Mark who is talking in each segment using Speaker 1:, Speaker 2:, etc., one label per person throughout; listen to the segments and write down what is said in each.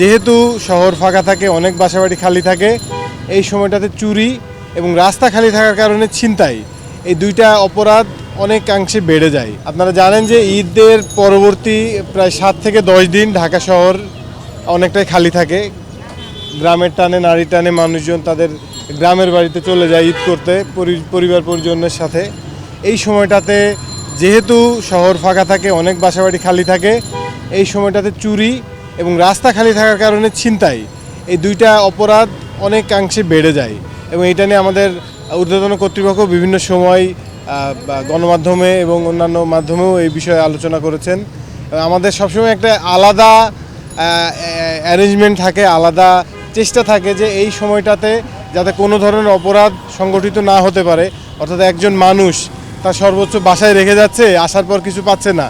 Speaker 1: যেহেতু শহর ফাঁকা থাকে, অনেক বাসাবাড়ি খালি থাকে, এই সময়টাতে চুরি এবং রাস্তা খালি থাকার কারণে ছিনতাই, এই দুইটা অপরাধ অনেকাংশে বেড়ে যায়। আপনারা জানেন যে ঈদের পরবর্তী প্রায় সাত থেকে দশ দিন ঢাকা শহর অনেকটাই খালি থাকে। গ্রামের টানে নারী টানে মানুষজন তাদের গ্রামের বাড়িতে চলে যায় ঈদ করতে পরিবার পরিজনের সাথে। এই সময়টাতে যেহেতু শহর ফাঁকা থাকে, অনেক বাসাবাড়ি খালি থাকে, এই সময়টাতে চুরি এবং রাস্তা খালি থাকার কারণে ছিনতাই। এই দুইটা অপরাধ অনেকাংশে বেড়ে যায় এবং এটা নিয়ে আমাদের ঊর্ধ্বতন কর্তৃপক্ষ বিভিন্ন সময় গণমাধ্যমে এবং অন্যান্য মাধ্যমেও এই বিষয়ে আলোচনা করেছেন। আমাদের সবসময় একটা আলাদা অ্যারেঞ্জমেন্ট থাকে, আলাদা চেষ্টা থাকে যে এই সময়টাতে যাতে কোনো ধরনের অপরাধ সংগঠিত না হতে পারে। অর্থাৎ একজন মানুষ তার সর্বোচ্চ বাসায় রেখে যাচ্ছে, আসার পর কিছু পাচ্ছে না।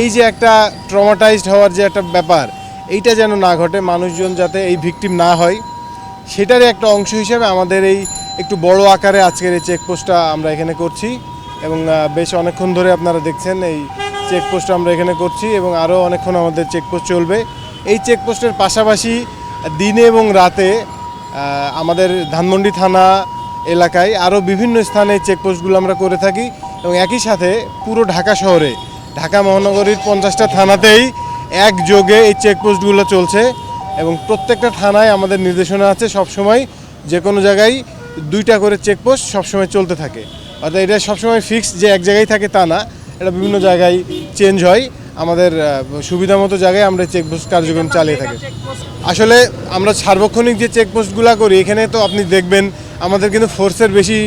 Speaker 1: এই যে একটা ট্রমাটাইজড হওয়ার যে একটা ব্যাপার এইটা যেন না ঘটে, মানুষজন যাতে এই ভিকটিম না হয়, সেটারই একটা অংশ হিসেবে আমাদের এই একটু বড় আকারে আজকের এই চেকপোস্টটা আমরা এখানে করছি এবং বেশ অনেকক্ষণ ধরে আপনারা দেখছেন এই চেকপোস্ট আমরা এখানে করছি এবং আরও অনেকক্ষণ আমাদের চেকপোস্ট চলবে। এই চেকপোস্টের পাশাপাশি দিনে এবং রাতে আমাদের ধানমন্ডি থানা এলাকায় আরও বিভিন্ন স্থানে চেকপোস্টগুলো আমরা করে থাকি এবং একই সাথে পুরো ঢাকা শহরে, ঢাকা মহানগরীর পঞ্চাশটা থানাতেই একযোগে এই চেকপোস্টগুলো চলছে এবং প্রত্যেকটা থানায় আমাদের নির্দেশনা আছে সবসময় যে কোনো জায়গায় দুইটা করে চেকপোস্ট সবসময় চলতে থাকে। অর্থাৎ এটা সবসময় ফিক্সড যে এক জায়গায় থাকে তা না, এটা বিভিন্ন জায়গায় চেঞ্জ হয়। আমাদের সুবিধা মতো জায়গায় আমরা চেকপোস্ট কার্যক্রম চালিয়ে থাকি। আসলে আমরা সার্বক্ষণিক যে চেকপোস্টগুলো করি, এখানে তো আপনি দেখবেন আমাদের কিন্তু ফোর্সের বেশি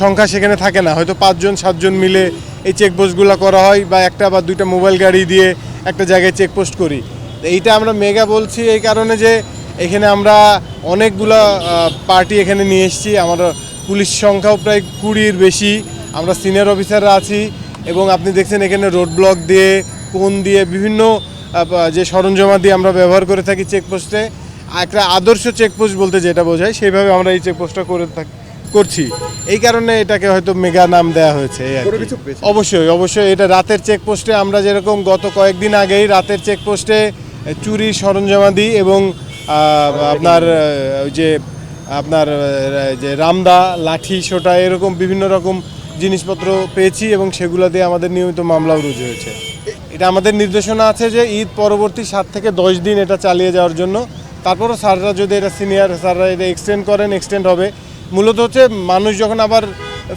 Speaker 1: সংখ্যা সেখানে থাকে না। হয়তো পাঁচজন, সাতজন মিলে এই চেকপোস্টগুলো করা হয় বা একটা বা দুইটা মোবাইল গাড়ি দিয়ে একটা জায়গায় চেকপোস্ট করি। এইটা আমরা মেগা বলছি এই কারণে যে এখানে আমরা অনেকগুলো পার্টি এখানে নিয়ে এসেছি। আমরা পুলিশ সংখ্যাও প্রায় কুড়ির বেশি। আমরা সিনিয়র অফিসাররা আছি এবং আপনি দেখছেন এখানে রোড ব্লক দিয়ে কোন দিয়ে বিভিন্ন যে সরঞ্জামা দিয়ে আমরা ব্যবহার করে থাকি চেকপোস্টে একটা আদর্শ চেকপোস্ট বলতে যেটা বোঝায়, সেইভাবে আমরা এই চেকপোস্টটা করে থাকি। করছি। এই কারণে এটাকে হয়তো মেগা নাম দেওয়া হয়েছে। অবশ্যই অবশ্যই এটা রাতের চেকপোস্টে আমরা যেরকম গত কয়েকদিন আগেই রাতের চেকপোস্টে চুরি সরঞ্জামাদি এবং আপনার ওই যে আপনার যে রামদা লাঠি সোটা এরকম বিভিন্ন রকম জিনিসপত্র পেয়েছি এবং সেগুলো দিয়ে আমাদের নিয়মিত মামলাও রুজু হয়েছে। এটা আমাদের নির্দেশনা আছে যে ঈদ পরবর্তী সাত থেকে দশ দিন এটা চালিয়ে যাওয়ার জন্য। তারপরও স্যাররা যদি এটা সিনিয়র স্যাররা এটা এক্সটেন্ড করেন এক্সটেন্ড হবে। মূলত হচ্ছে মানুষ যখন আবার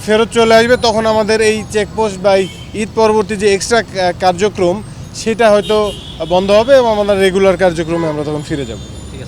Speaker 1: ফেরত চলে আসবে, তখন আমাদের এই চেকপোস্ট বা ঈদ পরবর্তী যে এক্সট্রা কার্যক্রম, সেটা হয়তো বন্ধ হবে এবং আমাদের রেগুলার কার্যক্রমে আমরা তখন ফিরে যাব।